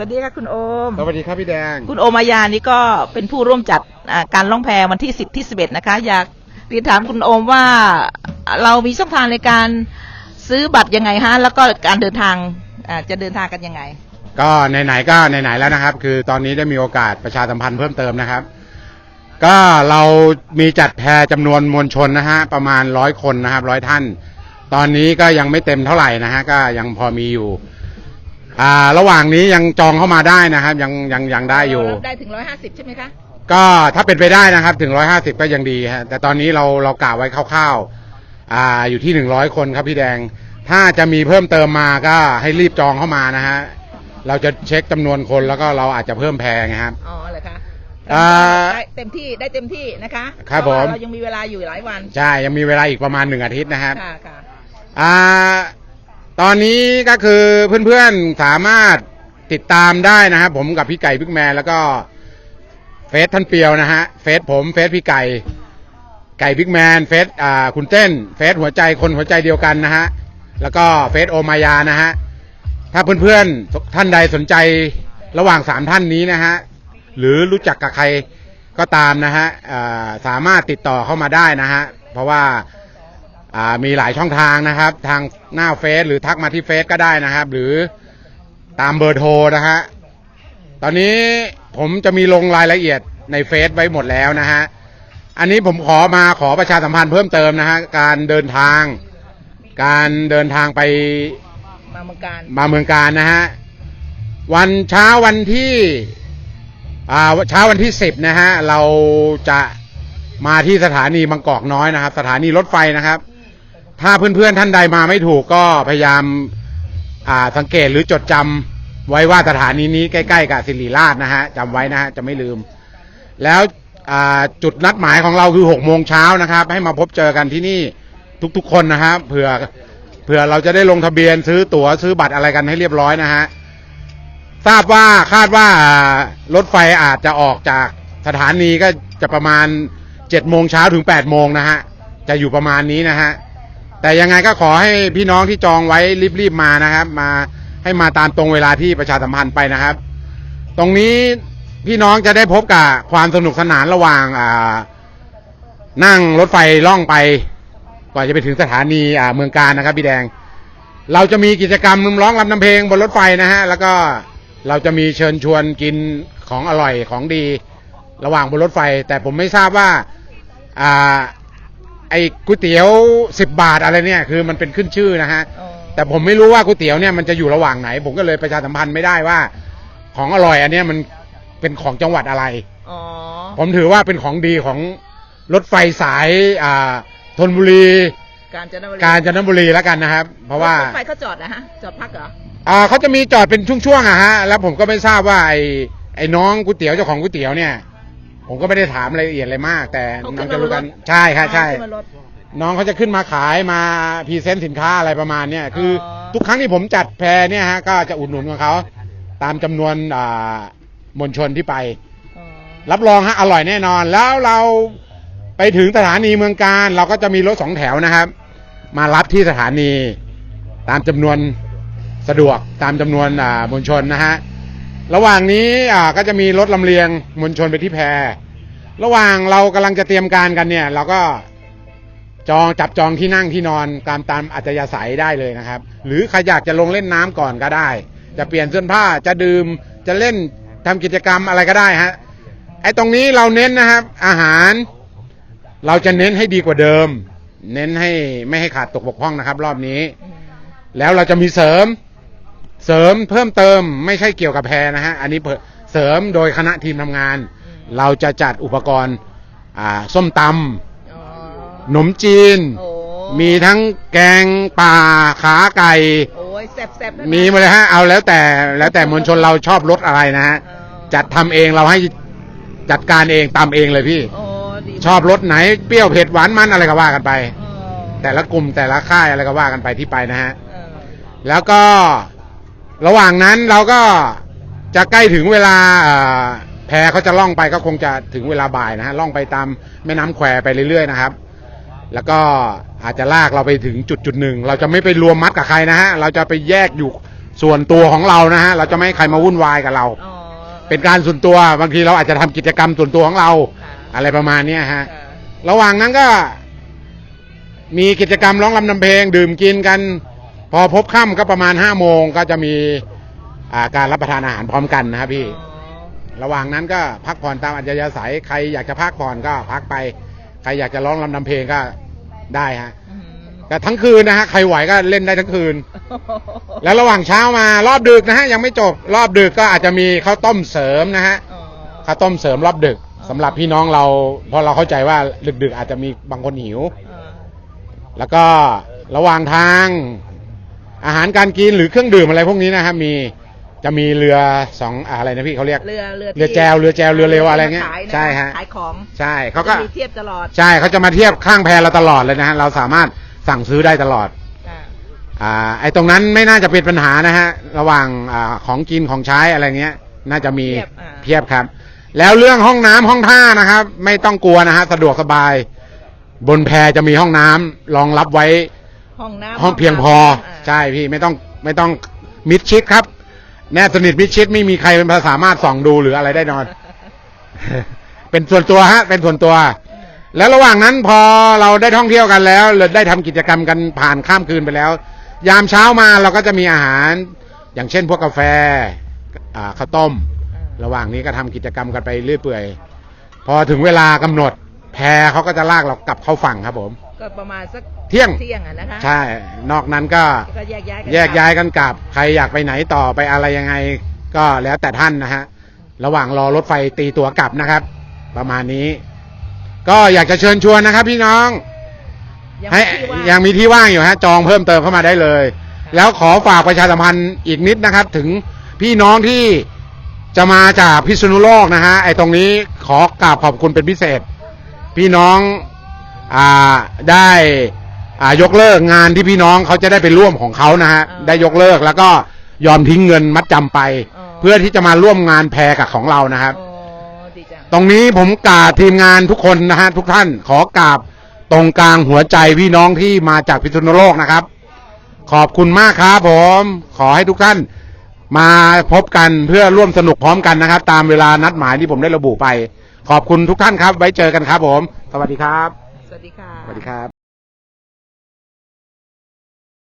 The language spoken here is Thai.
สวัสดีค่ะคุณโอม สวัสดีครับพี่แดง คุณโอมายานี่ก็เป็นผู้ร่วมจัดอ่าการล่องแพวันที่สิบที่สิบเอ็ดนะคะ อยากเรียนถามคุณโอมว่าเรามีช่องทางในการซื้อบัตรยังไงฮะ แล้วก็การเดินทางอ่าจะเดินทางกันยังไง ก็ไหนๆก็ไหนๆแล้วนะครับ คือตอนนี้ได้มีโอกาสประชาสัมพันธ์เพิ่มเติมนะครับ ก็เรามีจัดแพรจำนวนมวลชนนะฮะประมาณร้อยคนนะครับร้อยท่าน ตอนนี้ก็ยังไม่เต็มเท่าไหร่นะฮะก็ยังพอมีอยู่ อ่าระหว่างนี้ยังจองเข้ามาได้นะครับ ยังยังยังได้อยู่รับได้ถึงร้อยห้าสิบใช่ไหมคะ ก็ถ้าเป็นไปได้นะครับถึงร้อยห้าสิบก็ยังดีฮะแต่ตอนนี้เราเรากะไว้คร่าวๆอ่าอยู่ที่หนึ่งร้อยคนครับพี่แดง ถ้าจะมีเพิ่มเติมมาก็ให้รีบจองเข้ามานะฮะเราจะเช็คจำนวนคนแล้วก็เราอาจจะเพิ่มแพงครับ อ๋อเหรอคะอ่าได้เต็มที่ได้เต็มที่นะคะครับเพาะว่าผม เรายังมีเวลาอยู่หลายวัน ใช่ยังมีเวลาอีกประมาณหนึ่งอาทิตย์นะครับค่ะค่ะอ่า ตอนนี้ก็คือเพื่อนๆสามารถติดตามได้นะครับผมกับพี่ไก่พิกแมนแล้วก็เฟซท่านเปียวนะฮะเฟซผมเฟซพี่ไก่ไก่พิกแมนเฟซอ่าคุณเต้นเฟซหัวใจคนหัวใจเดียวกันนะฮะแล้วก็เฟซโอมายานะฮะถ้าเพื่อนๆท่านใดสนใจระหว่างสามท่านนี้นะฮะหรือรู้จักกับใครก็ตามนะฮะสามารถติดต่อเข้ามาได้นะฮะเพราะว่า มีหลายช่องทางนะครับ ทางหน้าเฟซหรือทักมาที่เฟซก็ได้นะครับ หรือตามเบอร์โทรนะฮะตอนนี้ผมจะมีลงรายละเอียดในเฟซไว้หมดแล้วนะฮะอันนี้ผมขอมาขอประชาสัมพันธ์เพิ่มเติมนะฮะการเดินทาง การเดินทางไปมาเมืองการมาเมืองการนะฮะวันเช้าวันที่อ่าเช้าวันที่สิบนะฮะเราจะมาที่สถานีบางกอกน้อยนะครับ สถานีรถไฟนะครับ ถ้าเพื่อนๆท่านใดมาไม่ถูกก็พยายามอ่าสังเกตหรือจดจำไว้ว่าสถานีนี้ใกล้ๆกับสิริราชนะฮะจำไว้นะฮะจะไม่ลืม แล้วจุดนัดหมายของเราคือหกโมงเช้านะครับ ให้มาพบเจอกันที่นี่ทุกๆคนนะครับเผื่อเผื่อเราจะได้ลงทะเบียนซื้อตั๋วซื้อบัตรอะไรกันให้เรียบร้อยนะฮะทราบว่าคาดว่ารถไฟอาจจะออกจากสถานีก็จะประมาณเจ็ดโมงเช้าถึงแปดโมงนะฮะจะอยู่ประมาณนี้นะฮะ แต่ยังไงก็ขอให้พี่น้องที่จองไว้รีบๆมานะครับ มาให้มาตามตรงเวลาที่ประชาสัมพันธ์ไปนะครับ ตรงนี้พี่น้องจะได้พบกับความสนุกสนานระหว่างอ่านั่งรถไฟล่องไปกว่าจะไปถึงสถานีอ่าเมืองการนะครับพี่แดง เราจะมีกิจกรรมร้องรำนำเพลงบนรถไฟนะฮะแล้วก็เราจะมีเชิญชวนกินของอร่อยของดี ระหว่างบนรถไฟ แต่ผมไม่ทราบว่าอ่า ไอ้ก๋วยเตี๋ยวสิบบาทอะไรเนี่ยคือมันเป็นขึ้นชื่อนะฮะ อ๋อ แต่ผมไม่รู้ว่าก๋วยเตี๋ยวเนี่ยมันจะอยู่ระหว่างไหน ผมก็เลยประชาสัมพันธ์ไม่ได้ว่า ของอร่อยอันเนี้ยมันเป็นของจังหวัดอะไร อ๋อ ผมถือว่าเป็นของดีของรถไฟสายอ่าธนบุรี การจะนบุรีกาญจนบุรีแล้วกันนะครับ เพราะว่ารถไฟเขาจอดนะฮะ จอดพักเหรอ อ่าเขาจะมีจอดเป็นช่วงๆอะฮะ แล้วผมก็ไม่ทราบว่าไอ้ไอ้น้องก๋วยเตี๋ยวเจ้าของก๋วยเตี๋ยวเนี่ย ผมก็ไม่ได้ถามรายละเอียดอะไรมาก แต่เขาน้ขึ้องนจะมาบรู้นรกันถใช่ค่ะใช่ ขึ้นมารถ น้องเขาจะขึ้นมาขายมาพรีเซนต์สินค้าอะไรประมาณเนี้ยคือออ ทุกครั้งที่ผมจัดแพรเนี่ยฮะก็จะอุดหนุนของเขาตามจำนวนอ่ามวลชนที่ไป อ๋อรับรองฮะอร่อยแน่นอน แล้วเราไปถึงสถานีเมืองการ เราก็จะมีรถสองแถวนะครับ มารับที่สถานีตามจำนวนสะดวกตามจำนวนอ่ามวลชนนะฮะ ระหว่างนี้อ่าก็จะมีรถลำเลียงมวลชนไปที่แพร ระหว่างเรากำลังจะเตรียมการกันเนี่ย เราก็จองจับจองที่นั่งที่นอนตามตามอัจยาศัยได้เลยนะครับ หรือใครอยากจะลงเล่นน้ำก่อนก็ได้ จะเปลี่ยนเสื้อผ้าจะดื่มจะเล่นทำกิจกรรมอะไรก็ได้ฮะไอ้ตรงนี้เราเน้นนะครับ อาหาร เราจะเน้นให้ดีกว่าเดิม เน้นให้ไม่ให้ขาดตกบกพร่องนะครับ รอบนี้ แล้วเราจะมีเสริม เสริมเพิ่มเติมไม่ใช่เกี่ยวกับแพรนะฮะ อันนี้เพิ่มเสริมโดยคณะทีมทำงาน เราจะจัดอุปกรณ์อ่าส้มตอ๋อำหนมจีนโอ้มีทั้งแกงป่าขาไก่โอ้ยแซ่บๆด้วยนะมีมาเลยฮะ เอาแล้วแต่แล้วแต่มวลชนเราชอบรสอะไรนะฮะอ๋อจัดทำเองเราให้จัดการเองตามเองเลยพี่โอ้ดีชอบรสไหนเปรี้ยวเผ็ดหวานมันอะไรก็ว่ากันไปอ๋อแต่ละกลุ่มแต่ละค่ายอะไรก็ว่ากันไปที่ไปนะฮะเออแล้วก็ ระหว่างนั้นเราก็จะใกล้ถึงเวลาเอ่อแพเขาจะล่องไปก็คงจะถึงเวลาบ่ายนะฮะล่องไปตามแม่น้ำแควไปเรื่อยๆนะครับ แล้วก็อาจจะลากเราไปถึงจุดจุดหนึ่งเราจะไม่ไปรวมมัดกับใครนะฮะเราจะไปแยกอยู่ส่วนตัวของเรานะฮะเราจะไม่ให้ใครมาวุ่นวายกับเราอ๋อเป็นการส่วนตัวบางทีเราอาจจะทำกิจกรรมส่วนตัวของเราค่ะอะไรประมาณเนี้ยฮะค่ะระหว่างนั้นก็ มีกิจกรรมร้องรำนำเพลง ดื่มกินกัน พอพบค่ำก็ประมาณห้าโมงก็จะมีอ่าการรับประทานอาหารพร้อมกันนะครับพี่อ๋อระหว่างนั้นก็พักผ่อนตามอัจฉริยะสายใครอยากจะพักผ่อนก็พักไป ใครอยากจะร้องรำนำเพลงก็ได้ฮะ อืมแต่ทั้งคืนนะฮะใครไหวก็เล่นได้ทั้งคืน แล้วระหว่างเช้ามารอบดึกนะฮะยังไม่จบรอบดึกก็อาจจะมีข้าวต้มเสริมนะฮะอ๋อ ข้าวต้มเสริมรอบดึกสำหรับพี่น้องเราเพราะเราเข้าใจว่าดึกๆอาจจะมีบางคนหิวอ่าแล้วก็ระหว่างทาง อาหารการกินหรือเครื่องดื่มอะไรพวกนี้นะฮะมีจะมีเรือสองอะไรนะพี่เขาเรียก เรือเรือเรือแจวเรือแจวเรือเร็วอะไรเงี้ยขายนใช่ฮะขายของใช่เขาก็จะมีเทียบตลอดใช่เขาจะมาเทียบข้างแพเราตลอดเลยนะฮะเราสามารถสั่งซื้อได้ตลอดอ่าอ่าไอ้ตรงนั้นไม่น่าจะเป็นปัญหานะฮะระหว่างอ่าของกินของใช้อะไรเงี้ย น่าจะมีเทียบอ่าเพียบครับ แล้วเรื่องห้องน้ำห้องท่านะครับ ไม่ต้องกลัวนะฮะสะดวกสบาย บนแพจะมีห้องน้ำรองรับไว้ ห้องน้ำห้องเพียงพอาใช่พี่ไม่ต้องไม่ต้องมิดชิดครับ แน่สนิทมิดชิดไม่มีใครเป็นภาษามารถส่องดูหรืออะไรได้นอน เป็นส่วนตัวฮะ เป็นส่วนตัว แล้วระหว่างนั้นพอเราได้ท่องเที่ยวกันแล้วเราได้ทำกิจกรรมกันผ่านข้ามคืนไปแล้ว ยามเช้ามาเราก็จะมีอาหาร อย่างเช่นพวกกาแฟอ่าข้าวต้ม อ่าระหว่างนี้ก็ทำกิจกรรมกันไปเรื่อยเปื่อย พอถึงเวลากำหนด แพเขาก็จะลากเรากลับเข้าฝั่งครับผม ก็ประมาณสักเที่ยงเที่ยงอะนะคะใช่ นอกนั้นก็ก็แยกย้ายกันแยกย้ายกันกลับ ใครอยากไปไหนต่อไปอะไรยังไง ก็แล้วแต่ท่านนะฮะระหว่างรอรถไฟตีตั๋วกลับนะครับ ประมาณนี้ ก็อยากจะเชิญชวนนะครับ พี่น้องยังให้ไม่ที่ว่ายังมีที่ว่างอยู่ฮะจองเพิ่มเติมเข้ามาได้เลย แล้วขอฝากประชาสัมพันธ์อีกนิดนะครับ ถึงพี่น้องที่จะมาจากพิษณุโลกนะฮะไอ้ตรงนี้ขอกราบขอบคุณเป็นพิเศษ พี่น้อง อ่าได้อ่ายกเลิกงานที่พี่น้องเขาจะได้ไปร่วมของเขานะฮะได้ยกเลิกแล้วก็ยอมทิ้งเงินมัดจำไป เพื่อที่จะมาร่วมงานแพรกับของเรานะครับอ๋อดีจัง ตรงนี้ผมกราบทีมงานทุกคนนะฮะทุกท่านขอกราบตรงกลางหัวใจพี่น้องที่มาจากพิษณุโลกนะครับ ขอบคุณมากครับผมขอให้ทุกท่าน มาพบกันเพื่อร่วมสนุกพร้อมกันนะครับ ตามเวลานัดหมายที่ผมได้ระบุไป ขอบคุณทุกท่านครับ ไว้เจอกันครับผม สวัสดีครับส วัสดีค่ะ สวัสดีครับ